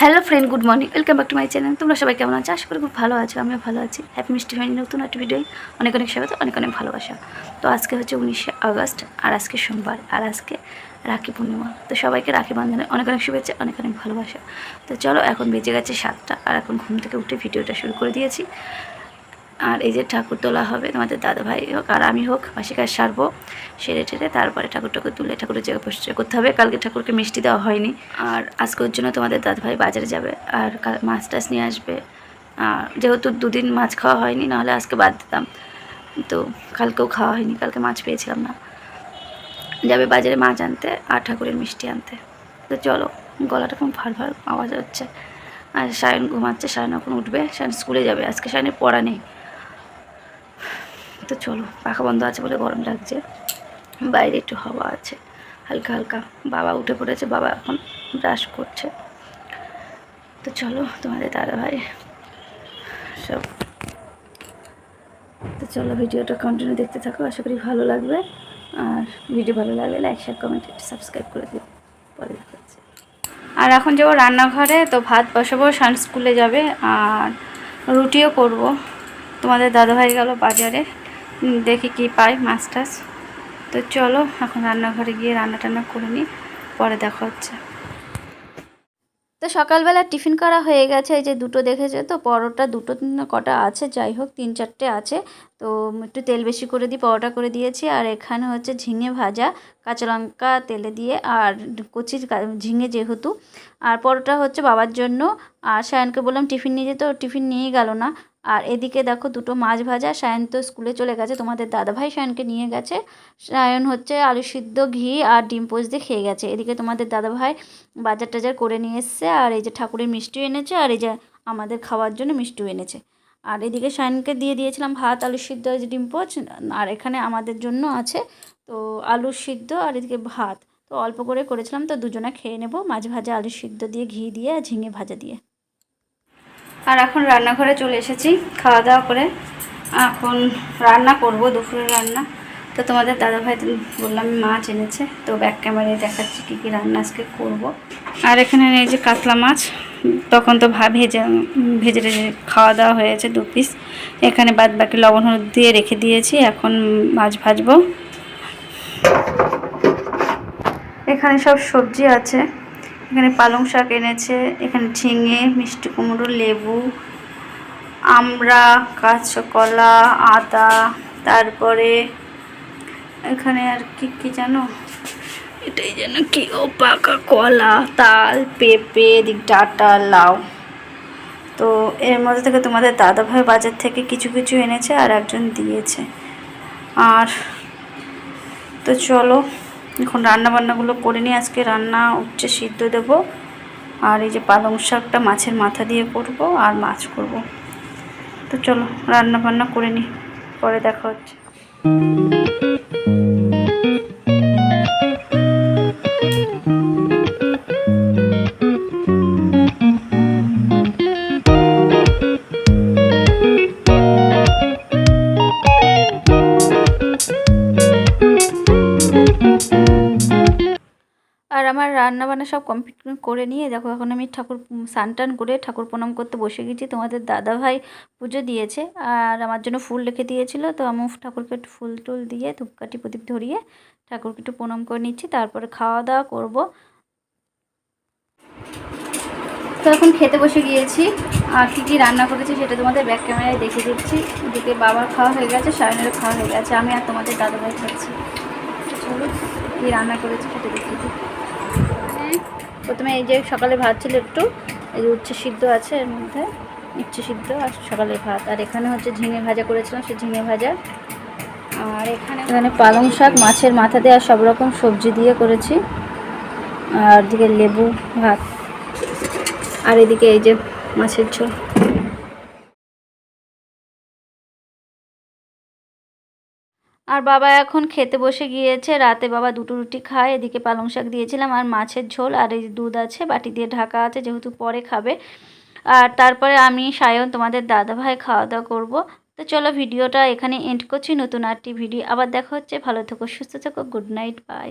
Hello friend good morning welcome back to my channel তোমরা সবাই কেমন আছো? আশা করি খুব ভালো আছো, আমিও ভালো আছি। হ্যাপি মিষ্টি ফ্যামিলি নতুন একটা ভিডিও অনেক অনেক স্বাগত, অনেক অনেক ভালোবাসা। তো আজকে হচ্ছে উনিশে আগস্ট, আর আজকে সোমবার, আর আজকে রাখি পূর্ণিমা। তো সবাইকে রাখি বান্ধবে অনেক অনেক শুভেচ্ছা, অনেক অনেক ভালোবাসা। তো চলো এখন বেজে গেছে সাতটা, আর এখন ঘুম থেকে উঠে ভিডিওটা শুরু করে দিয়েছি। আর এই যে ঠাকুর তোলা হবে, তোমাদের দাদা ভাই হোক আর আমি হোক বাসি কাজ সারবো। সেরে টেরে তারপরে ঠাকুর ঠাকুর তুলে ঠাকুরের জায়গা পরিষ্কার করতে হবে। কালকে ঠাকুরকে মিষ্টি দেওয়া হয়নি। আর আজকের জন্য তোমাদের দাদা ভাই বাজারে যাবে আর কাল মাছ টাছ নিয়ে আসবে। আর যেহেতু দুদিন মাছ খাওয়া হয়নি, নাহলে আজকে বাদ দিতাম। তো কালকেও খাওয়া হয়নি, কালকে মাছ পেয়েছিলাম না। যাবে বাজারে মাছ আনতে আর ঠাকুরের মিষ্টি আনতে। তো চলো, গলাটা খুব ভার ভার আওয়াজ হচ্ছে। আর সায়ন ঘুমাচ্ছে, সায়ন এখন উঠবে, সায়ন স্কুলে যাবে। আজকে সায়নের পড়া নেই। তো চলো, পাখা বন্ধ আছে বলে গরম লাগছে। বাইরে একটু হাওয়া আছে, হালকা হালকা। বাবা উঠে পড়েছে, বাবা এখন ব্রাশ করছে। তো চলো, তোমাদের দাদা ভাই সব। তো চলো, ভিডিওটা কন্টিনিউ দেখতে থাকো, আশা করি ভালো লাগবে। আর ভিডিও ভালো লাগলে লাইক শেয়ার কমেন্ট সাবস্ক্রাইব করে দিও। পরে দেখা হচ্ছে। আর এখন যাব রান্নাঘরে, তো ভাত বসাবো সান স্কুলে যাবে। আর রুটিও করব। তোমাদের দাদাভাই গেল বাজারে। দেখি কি পাই মাছ টাছ তো চলো, এখন রান্নাঘরে গিয়ে রান্না টান্না করে নিই, পরে দেখা হচ্ছে। তো সকালবেলা টিফিন করা হয়ে গেছে, এই যে দুটো দেখেছে তো, পরোটা দুটো কটা আছে, যাই হোক, তিন চারটে আছে। তো একটু তেল বেশি করে দিয়ে, পরোটা করে দিয়েছি, আর এখানে হচ্ছে ঝিঙে ভাজা, কাঁচা লঙ্কা তেলে দিয়ে, আর কচির ঝিঙে যেহেতু। আর পরোটা হচ্ছে বাবার জন্য, আর সায়নকে বললাম টিফিন নিয়ে যেতে টিফিন নিয়েই গেল না। আর এদিকে দেখো দুটো মাছ ভাজা, সায়ন তো স্কুলে চলে গেছে, তোমাদের দাদাভাই সায়নকে নিয়ে গেছে। সায়ন হচ্ছে আলু সিদ্ধ, ঘি আর ডিম পোচ দিয়ে খেয়ে গেছে। এদিকে তোমাদের দাদাভাই বাজার টাজার করে নিয়ে এসছে, আর এই যে ঠাকুরের মিষ্টি এনেছে, আর এই যে আমাদের খাওয়ার জন্য মিষ্টিও এনেছে। আর এদিকে সায়নকে দিয়ে দিয়েছিলাম ভাত, আলু সিদ্ধ ডিম পোচ আর এখানে আমাদের জন্য আছে তো আলু সিদ্ধ আর এদিকে ভাত। তো অল্প করে করেছিলাম, তো দুজনে খেয়ে নেব, মাছ ভাজা, আলু সিদ্ধ দিয়ে, ঘি দিয়ে আর ঝিঙে ভাজা দিয়ে। আর এখন রান্নাঘরে চলে এসেছি, খাওয়া দাওয়া করে। এখন রান্না করব, দুপুরের রান্না। তো তোমাদের দাদাভাই বললাম মাছ এনেছে, তো ব্যাক ক্যামেরায় দেখাচ্ছি কী কী রান্না আজকে করব। আর এখানে এই যে কাতলা মাছ, তখন তো ভা ভেজে ভেজে টেজে খাওয়া দাওয়া হয়েছে দু পিস এখানে বাদ বাকি লবণ হলুদ দিয়ে রেখে দিয়েছি, এখন মাছ ভাজবো। এখানে সব সবজি আছে। এখানে পালং শাক এনেছে, এখানে ঝিঙে, মিষ্টি কুমড়ো, লেবু, আমড়া, কাঁচকলা, আদা, তারপরে এখানে আর কি কি জানো? এটাই যেন কি ও পাকা কলা, তাল, পেঁপে, এদিক ডাটা, লাউ। তো এর মধ্যে থেকে তোমাদের দাদাভাই বাজার থেকে কিছু কিছু এনেছে আর একজন দিয়েছে। আর তো চলো এখন রান্না বান্নাগুলো করে নিয়ে আজকে রান্না উচ্ছে সিদ্ধ দেব। আর এই যে পালং শাকটা মাছের মাথা দিয়ে করব আর মাছ করব। তো চলো রান্না বান্না করে নিই, পরে দেখা হচ্ছে। আর আমার রান্না বান্না সব কমপ্লিট করে নিয়ে দেখো এখন আমি ঠাকুর স্নান টান করে ঠাকুর প্রণাম করতে বসে গেছি। তোমাদের দাদা ভাই পুজো দিয়েছে আর আমার জন্য ফুল রেখে দিয়েছিল। তো আমি ঠাকুরকে একটু ফুল টুল দিয়ে ধূপকাঠি প্রদীপ ধরিয়ে ঠাকুরকে একটু প্রণাম করে নিচ্ছি। তারপরে খাওয়া দাওয়া করব। তো এখন খেতে বসে গিয়েছি। আর কী কী রান্না করেছি সেটা তোমাদের ব্যাক ক্যামেরায় দেখে দিচ্ছি। এদিকে বাবার খাওয়া হয়ে গেছে সায়নেরও খাওয়া হয়ে গেছে। আমি আর তোমাদের দাদাভাই খাচ্ছি। চলো কী রান্না করেছি সেটা দিই। হ্যাঁ, প্রথমে এই যে সকালে ভাত ছিল একটু, এই যে উচ্ছে সিদ্ধ আছে এর মধ্যে, উচ্ছে সিদ্ধ আর সকালে ভাত। আর এখানে হচ্ছে ঝিঙে ভাজা করেছিলাম সে ঝিঙে ভাজা। আর এখানে এখানে পালং শাক, মাছের মাথা দিয়ে আর সব রকম সবজি দিয়ে করেছি। আর দিকে লেবু, ভাত। আর এদিকে এই যে মাছের ঝোল। আর বাবা এখন খেতে বসে গিয়েছে। রাতে বাবা দুটো রুটি খায়। এদিকে পালং শাক দিয়েছিলাম আর মাছের ঝোল আর এই দুধ আছে, বাটি দিয়ে ঢাকা আছে, যেহেতু পরে খাবে। আর তারপরে আমি, সায়ন, তোমাদের দাদাভাই খাওয়া দাওয়া করব। তো চলো ভিডিওটা এখানে এন্ড করছি। নতুন আরটি ভিডিও আবার দেখা হচ্ছে। ভালো থেকো, সুস্থ থেকো গুড নাইট বাই